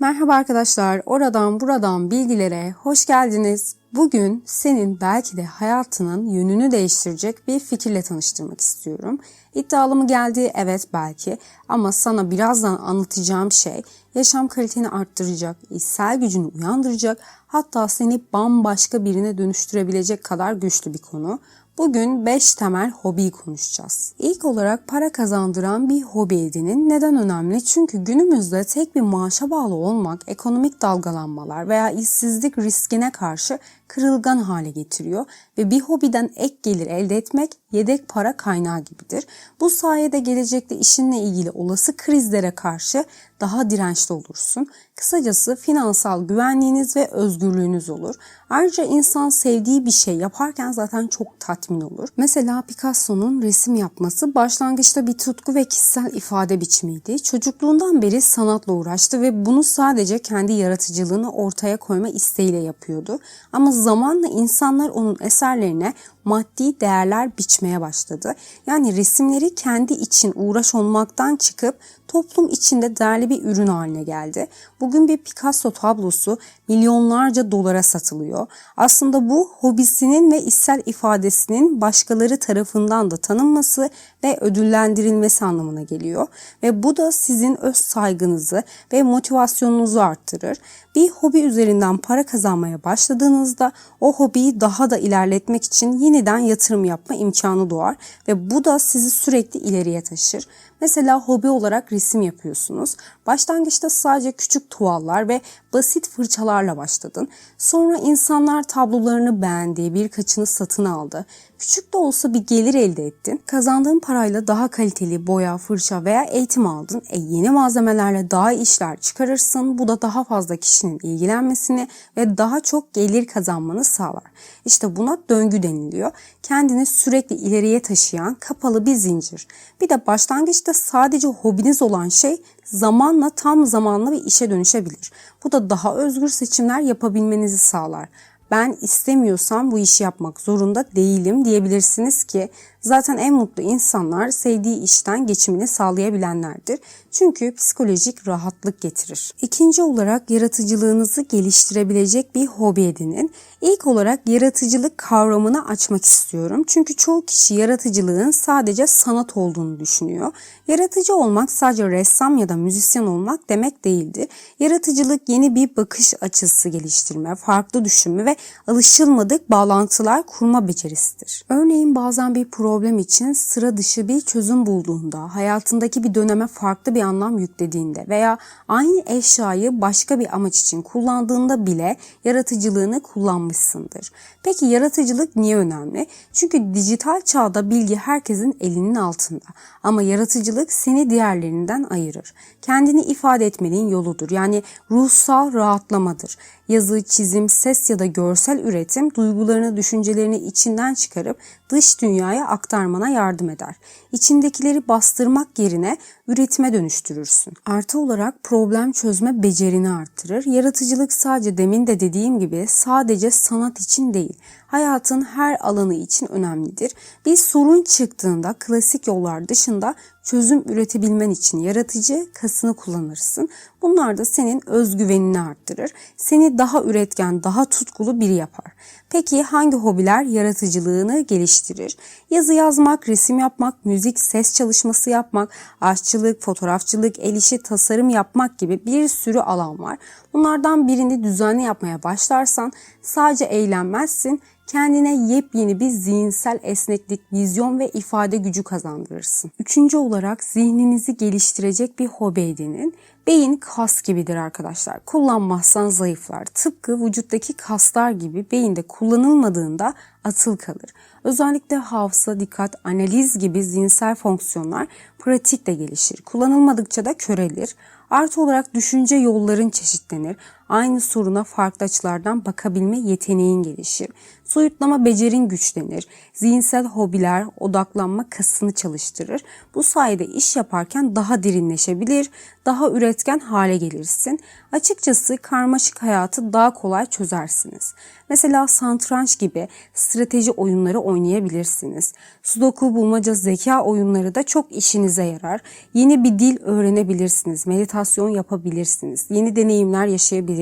Merhaba arkadaşlar, oradan buradan bilgilere hoş geldiniz. Bugün senin belki de hayatının yönünü değiştirecek bir fikirle tanıştırmak istiyorum. İddialı mı geldi? Evet belki ama sana birazdan anlatacağım şey yaşam kaliteni arttıracak, içsel gücünü uyandıracak, hatta seni bambaşka birine dönüştürebilecek kadar güçlü bir konu. Bugün 5 temel hobiyi konuşacağız. İlk olarak para kazandıran bir hobi edinin. Neden önemli? Çünkü günümüzde tek bir maaşa bağlı olmak ekonomik dalgalanmalar veya işsizlik riskine karşı kırılgan hale getiriyor ve bir hobiden ek gelir elde etmek yedek para kaynağı gibidir. Bu sayede gelecekte işinle ilgili olası krizlere karşı daha dirençli olursun. Kısacası finansal güvenliğiniz ve özgürlüğünüz olur. Ayrıca insan sevdiği bir şey yaparken zaten çok tatmin olur. Mesela Picasso'nun resim yapması başlangıçta bir tutku ve kişisel ifade biçimiydi. Çocukluğundan beri sanatla uğraştı ve bunu sadece kendi yaratıcılığını ortaya koyma isteğiyle yapıyordu. Ama zamanla insanlar onun eserlerine maddi değerler biçmeye başladı. Yani resimleri kendi için uğraş olmaktan çıkıp toplum içinde değerli bir ürün haline geldi. Bugün bir Picasso tablosu milyonlarca dolara satılıyor. Aslında bu hobisinin ve içsel ifadesinin başkaları tarafından da tanınması ve ödüllendirilmesi anlamına geliyor. Ve bu da sizin öz saygınızı ve motivasyonunuzu arttırır. Bir hobi üzerinden para kazanmaya başladığınızda o hobiyi daha da ilerletmek için yeniden yatırım yapma imkanı doğar ve bu da sizi sürekli ileriye taşır. Mesela hobi olarak resim yapıyorsunuz. Başlangıçta sadece küçük tuvallar ve basit fırçalarla başladın. Sonra insanlar tablolarını beğendi, birkaçını satın aldı. Küçük de olsa bir gelir elde ettin. Kazandığın parayla daha kaliteli boya, fırça veya eğitim aldın. E yeni malzemelerle daha işler çıkarırsın. Bu da daha fazla kişinin ilgilenmesini ve daha çok gelir kazanmanı sağlar. İşte buna döngü deniliyor. Kendini sürekli ileriye taşıyan kapalı bir zincir. Bir de başlangıçta sadece hobiniz olan şey zamanla tam zamanlı bir işe dönüşebilir. Bu da daha özgür seçimler yapabilmenizi sağlar ben istemiyorsam bu işi yapmak zorunda değilim diyebilirsiniz ki zaten en mutlu insanlar sevdiği işten geçimini sağlayabilenlerdir. Çünkü psikolojik rahatlık getirir. İkinci olarak yaratıcılığınızı geliştirebilecek bir hobi edinin. İlk olarak yaratıcılık kavramını açmak istiyorum. Çünkü çoğu kişi yaratıcılığın sadece sanat olduğunu düşünüyor. Yaratıcı olmak sadece ressam ya da müzisyen olmak demek değildir. Yaratıcılık yeni bir bakış açısı geliştirme, farklı düşünme ve alışılmadık bağlantılar kurma becerisidir. Örneğin bazen bir problem için sıra dışı bir çözüm bulduğunda, hayatındaki bir döneme farklı bir anlam yüklediğinde veya aynı eşyayı başka bir amaç için kullandığında bile yaratıcılığını kullanmışsındır. Peki yaratıcılık niye önemli? Çünkü dijital çağda bilgi herkesin elinin altında. Ama yaratıcılık seni diğerlerinden ayırır. Kendini ifade etmenin yoludur. Yani ruhsal rahatlamadır. Yazı, çizim, ses ya da görsel üretim duygularını, düşüncelerini içinden çıkarıp dış dünyaya aktarmana yardım eder. İçindekileri bastırmak yerine üretime dönüştürürsün. Artı olarak problem çözme becerini arttırır. Yaratıcılık sadece demin de dediğim gibi sadece sanat için değil, hayatın her alanı için önemlidir. Bir sorun çıktığında klasik yollar dışında çözüm üretebilmen için yaratıcı kasını kullanırsın. Bunlar da senin özgüvenini arttırır. Seni daha üretken, daha tutkulu biri yapar. Peki hangi hobiler yaratıcılığını geliştirir? Yazı yazmak, resim yapmak, müzik, ses çalışması yapmak, aşçılık, fotoğrafçılık, el işi, tasarım yapmak gibi bir sürü alan var. Bunlardan birini düzenli yapmaya başlarsan sadece eğlenmezsin, kendine yepyeni bir zihinsel esneklik, vizyon ve ifade gücü kazandırırsın. Üçüncü olarak zihninizi geliştirecek bir hobi edinin. Beyin kas gibidir arkadaşlar. Kullanmazsan zayıflar. Tıpkı vücuttaki kaslar gibi beyinde kullanılmadığında atıl kalır. Özellikle hafıza, dikkat, analiz gibi zihinsel fonksiyonlar pratikle gelişir. Kullanılmadıkça da körelir. Artı olarak düşünce yolların çeşitlenir. Aynı soruna farklı açılardan bakabilme yeteneğin gelişir. Soyutlama becerin güçlenir. Zihinsel hobiler odaklanma kasını çalıştırır. Bu sayede iş yaparken daha derinleşebilir, daha üretken hale gelirsin. Açıkçası karmaşık hayatı daha kolay çözersiniz. Mesela satranç gibi strateji oyunları oynayabilirsiniz. Sudoku bulmaca zeka oyunları da çok işinize yarar. Yeni bir dil öğrenebilirsiniz. Meditasyon yapabilirsiniz. Yeni deneyimler yaşayabilirsiniz.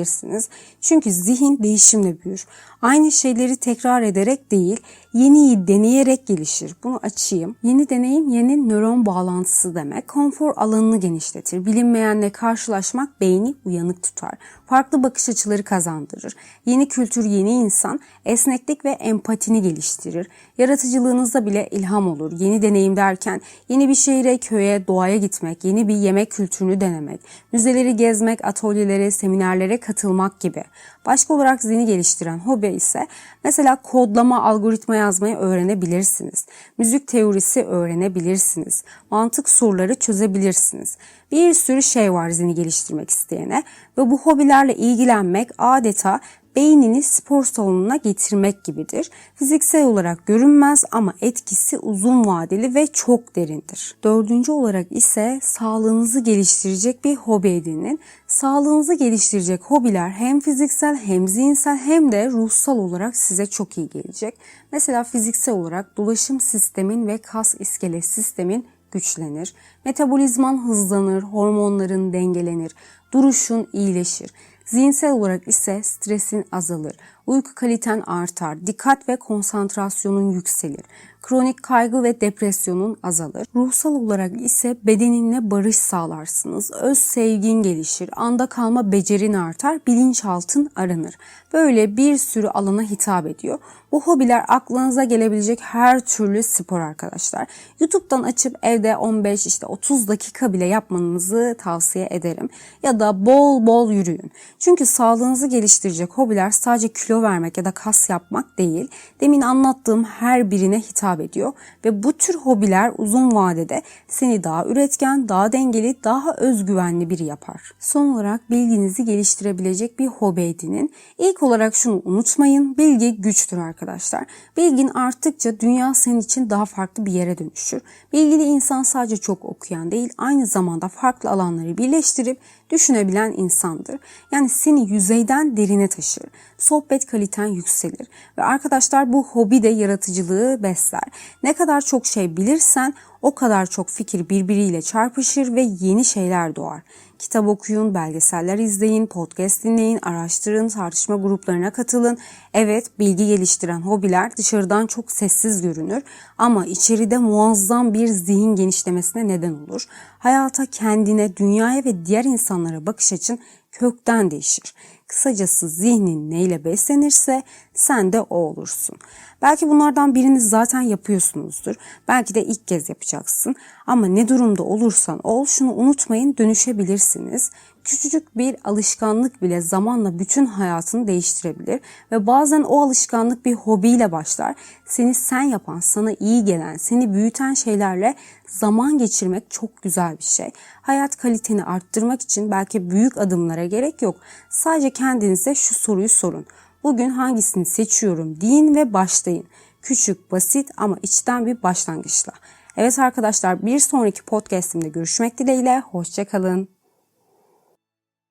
Çünkü zihin değişimle büyür. Aynı şeyleri tekrar ederek değil, yeniyi deneyerek gelişir. Bunu açayım. Yeni deneyim yeni nöron bağlantısı demek. Konfor alanını genişletir. Bilinmeyenle karşılaşmak beyni uyanık tutar. Farklı bakış açıları kazandırır. Yeni kültür, yeni insan esneklik ve empatini geliştirir. Yaratıcılığınızda bile ilham olur. Yeni deneyim derken yeni bir şehre, köye, doğaya gitmek, yeni bir yemek kültürünü denemek, müzeleri gezmek, atölyelere, seminerlere katılmak gibi. Başka olarak zihni geliştiren hobi ise mesela kodlama, algoritma yazmayı öğrenebilirsiniz. Müzik teorisi öğrenebilirsiniz. Mantık soruları çözebilirsiniz. Bir sürü şey var zihni geliştirmek isteyene ve bu hobilerle ilgilenmek adeta beynini spor salonuna getirmek gibidir. Fiziksel olarak görünmez ama etkisi uzun vadeli ve çok derindir. Dördüncü olarak ise sağlığınızı geliştirecek bir hobi edinin. Sağlığınızı geliştirecek hobiler hem fiziksel hem zihinsel hem de ruhsal olarak size çok iyi gelecek. Mesela fiziksel olarak dolaşım sistemin ve kas iskelet sistemin güçlenir. Metabolizman hızlanır, hormonların dengelenir, duruşun iyileşir. Zihinsel olarak ise stresin azalır, uyku kaliten artar, dikkat ve konsantrasyonun yükselir, kronik kaygı ve depresyonun azalır. Ruhsal olarak ise bedeninle barış sağlarsınız, öz sevgin gelişir, anda kalma becerin artar, bilinçaltın aranır. Böyle bir sürü alana hitap ediyor. Bu hobiler aklınıza gelebilecek her türlü spor arkadaşlar. YouTube'dan açıp evde 15 işte 30 dakika bile yapmanızı tavsiye ederim. Ya da bol bol yürüyün. Çünkü sağlığınızı geliştirecek hobiler sadece kilo vermek ya da kas yapmak değil. Demin anlattığım her birine hitap ediyor ve bu tür hobiler uzun vadede seni daha üretken, daha dengeli, daha özgüvenli biri yapar. Son olarak bilginizi geliştirebilecek bir hobi edinin. İlk olarak şunu unutmayın. Bilgi güçtür arkadaşlar. Bilgin arttıkça dünya senin için daha farklı bir yere dönüşür. Bilgili insan sadece çok okuyan değil, aynı zamanda farklı alanları birleştirip düşünebilen insandır. Yani seni yüzeyden derine taşır. Sohbet kaliten yükselir. Ve arkadaşlar bu hobi de yaratıcılığı besler. Ne kadar çok şey bilirsen o kadar çok fikir birbiriyle çarpışır ve yeni şeyler doğar. Kitap okuyun, belgeseller izleyin, podcast dinleyin, araştırın, tartışma gruplarına katılın. Evet, bilgi geliştiren hobiler dışarıdan çok sessiz görünür ama içeride muazzam bir zihin genişlemesine neden olur. Hayata, kendine, dünyaya ve diğer insanlara bakış açın kökten değişir. Kısacası zihnin neyle beslenirse sen de o olursun. Belki bunlardan birini zaten yapıyorsunuzdur. Belki de ilk kez yapacaksın. Ama ne durumda olursan ol şunu unutmayın dönüşebilirsiniz. Küçücük bir alışkanlık bile zamanla bütün hayatını değiştirebilir ve bazen o alışkanlık bir hobiyle başlar. Seni sen yapan, sana iyi gelen, seni büyüten şeylerle zaman geçirmek çok güzel bir şey. Hayat kaliteni arttırmak için belki büyük adımlara gerek yok. Sadece kendinize şu soruyu sorun. Bugün hangisini seçiyorum deyin ve başlayın. Küçük, basit ama içten bir başlangıçla. Evet arkadaşlar bir sonraki podcastimde görüşmek dileğiyle. Hoşçakalın.